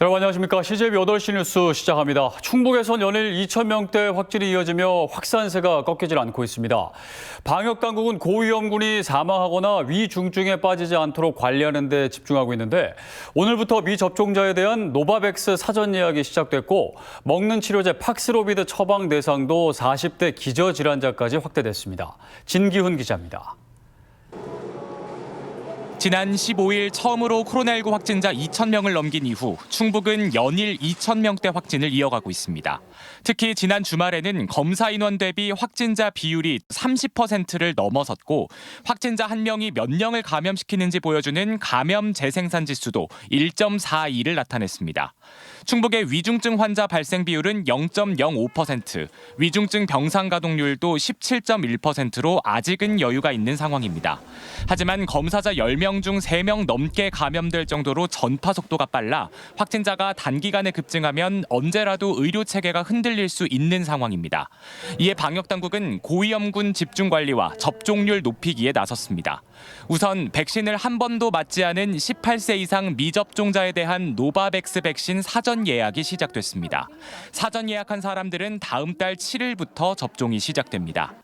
여러분 안녕하십니까. CJB 8시 뉴스 시작합니다. 충북에선 연일 2,000명대 확진이 이어지며 확산세가 꺾이질 않고 있습니다. 방역당국은 고위험군이 사망하거나 위중증에 빠지지 않도록 관리하는 데 집중하고 있는데 오늘부터 미접종자에 대한 노바백스 사전 예약이 시작됐고 먹는 치료제 팍스로비드 처방 대상도 40대 기저질환자까지 확대됐습니다. 진기훈 기자입니다. 지난 15일 처음으로 코로나19 확진자 2,000명을 넘긴 이후 충북은 연일 2,000명대 확진을 이어가고 있습니다. 특히 지난 주말에는 검사 인원 대비 확진자 비율이 30%를 넘어섰고 확진자 한 명이 몇 명을 감염시키는지 보여주는 감염 재생산 지수도 1.42를 나타냈습니다. 충북의 위중증 환자 발생 비율은 0.05%, 위중증 병상 가동률도 17.1%로 아직은 여유가 있는 상황입니다. 하지만 검사자 10명 중 3명 넘게 감염될 정도로 전파 속도가 빨라 확진자가 단기간에 급증하면 언제라도 의료 체계가 흔들릴 수 있는 상황입니다. 이에 방역 당국은 고위험군 집중 관리와 접종률 높이기에 나섰습니다. 우선 백신을 한 번도 맞지 않은 18세 이상 미접종자에 대한 노바백스 백신 사전 예약이 시작됐습니다. 사전 예약한 사람들은 다음 달 7일부터 접종이 시작됩니다.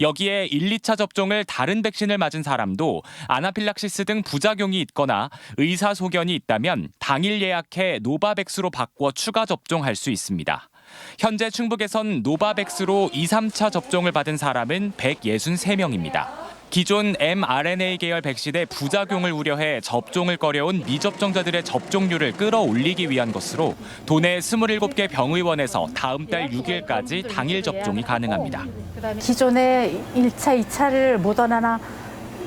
여기에 1, 2차 접종을 다른 백신을 맞은 사람도 아나필락시스 등 부작용이 있거나 의사소견이 있다면 당일 예약해 노바백스로 바꿔 추가 접종할 수 있습니다. 현재 충북에선 노바백스로 2, 3차 접종을 받은 사람은 163명입니다. 기존 mRNA 계열 백신의 부작용을 우려해 접종을 꺼려온 미접종자들의 접종률을 끌어올리기 위한 것으로 도내 27개 병의원에서 다음 달 6일까지 당일 접종이 가능합니다. 기존에 1차, 2차를 모더나나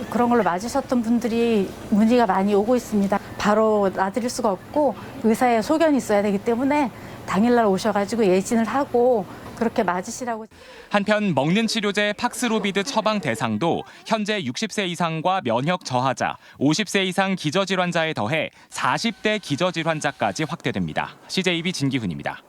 그런 걸로 맞으셨던 분들이 문의가 많이 오고 있습니다. 바로 놔드릴 수가 없고 의사의 소견이 있어야 되기 때문에 당일날 오셔가지고 예진을 하고 그렇게 맞으시라고. 한편 먹는 치료제 팍스로비드 처방 대상도 현재 60세 이상과 면역 저하자, 50세 이상 기저질환자에 더해 40대 기저질환자까지 확대됩니다. CJB 진기훈입니다.